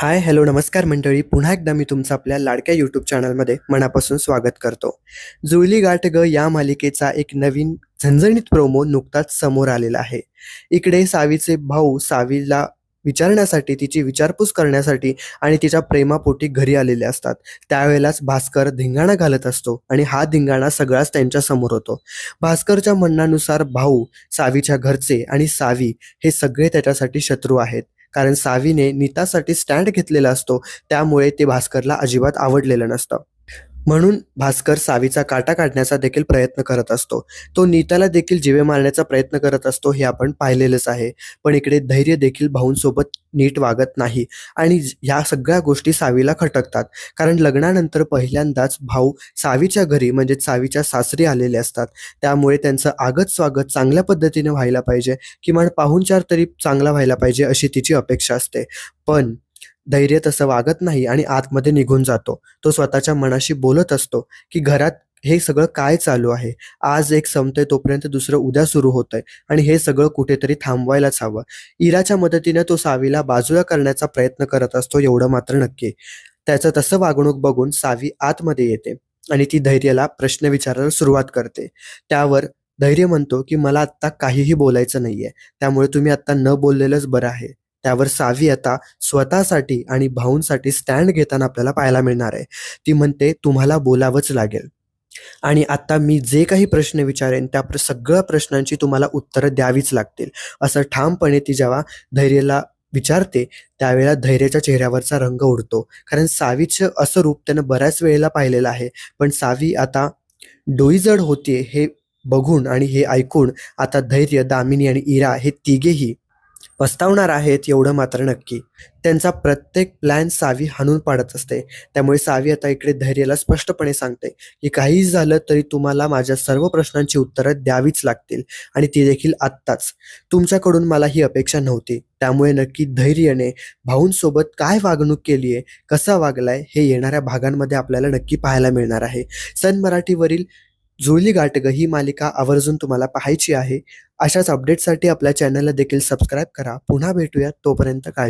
Hi hello नमस्कार मंडळी. पुन्हा एकदा मी तुमचं आपल्या लाडक्या यूट्यूब चॅनलमध्ये मनापासून स्वागत करतो. जुळली गाठ ग या मालिकेचा एक नवीन झणझणीत प्रोमो नुकताच समोर आलेला आहे. इकडे सावीचे भाऊ सावीला विचारण्यासाठी तिची विचारपूस करण्यासाठी आणि तिच्या प्रेमापोटी घरी आलेले असतात. त्यावेळेलाच भास्कर धिंगाणा घालत असतो आणि हा धिंगाणा सगळाच त्यांच्यासमोर होतो. भास्करच्या म्हणण्यानुसार भाऊ सावीच्या घरचे आणि सावी हे सगळे त्याच्यासाठी शत्रू आहेत. कारण सावीने नीतासाठी स्टँड घेतलेला असतो त्यामुळे ते भास्करला अजिबात आवडलेलं नसतं. म्हणून भास्कर सावीचा काटा काढण्याचा देखील प्रयत्न करत असतो. तो नीताला देखील जीवे मारण्याचा प्रयत्न करत असतो हे आपण पाहिलेलंच आहे. पण इकडे धैर्य देखील भाऊंसोबत नीट वागत नाही आणि ह्या सगळ्या गोष्टी सावीला खटकतात. कारण लग्नानंतर पहिल्यांदाच भाऊ सावीच्या घरी म्हणजे सावीच्या सासरी आलेले असतात. त्यामुळे त्यांचं आगत स्वागत चांगल्या पद्धतीने व्हायला पाहिजे. किमान पाहुणचार तरी चांगला व्हायला पाहिजे अशी तिची अपेक्षा असते. पण धैर्य तसं वागत नाही आणि आतमध्ये निघून जातो. तो स्वतःच्या मनाशी बोलत असतो की घरात हे सगळं काय चालू आहे? आज एक संपतंय तोपर्यंत दुसरं उद्या सुरू होतंय. आणि हे सगळं कुठेतरी थांबवायलाच हवं. इराच्या मदतीने तो सावीला बाजूला करण्याचा प्रयत्न करत असतो एवढं मात्र नक्की. त्याचं तसं वागणूक बघून सावी आतमध्ये येते आणि ती धैर्याला प्रश्न विचारायला सुरुवात करते. त्यावर धैर्य म्हणतो की मला आत्ता काहीही बोलायचं नाहीये. त्यामुळे तुम्ही आत्ता न बोललेलंच बरं आहे. त्यावर सावी आता स्वतःसाठी आणि भाऊंसाठी स्टँड घेताना आपल्याला पाहायला मिळणार आहे. ती म्हणते तुम्हाला बोलावंच लागेल. आणि आता मी जे काही प्रश्न विचारेन त्या प्र सगळ्या प्रश्नांची तुम्हाला उत्तरं द्यावीच लागतील. असं ठामपणे ती जेव्हा धैर्यला विचारते त्यावेळेला धैर्याच्या चेहऱ्यावरचा रंग उडतो. कारण सावीचं असं रूप त्यानं बऱ्याच वेळेला पाहिलेलं आहे. पण सावी आता डोईजड होते हे बघून आणि हे ऐकून आता धैर्य दामिनी आणि इरा हे तिघेही पस्तावणार आहेत एवढं मात्र नक्की. त्यांचा प्रत्येक प्लॅन सावी हाणून पाडत असते. त्यामुळे सावी आता इकडे धैर्याला स्पष्टपणे सांगते की काहीही झालं तरी तुम्हाला माझ्या सर्व प्रश्नांची उत्तरं द्यावीच लागतील आणि ती देखील आत्ताच. तुमच्याकडून मला ही अपेक्षा नव्हती. त्यामुळे नक्की धैर्याने भाऊंसोबत काय वागणूक केली आहे कसा वागलाय हे येणाऱ्या भागांमध्ये आपल्याला नक्की पाहायला मिळणार आहे. सन मराठीवरील जुळली गाठग ही मालिका आवर्जून तुम्हाला पाहायची आहे. अशाच अपडेटसाठी आपल्या चॅनलला देखील सबस्क्राईब करा. पुन्हा भेटूया तोपर्यंत काळजी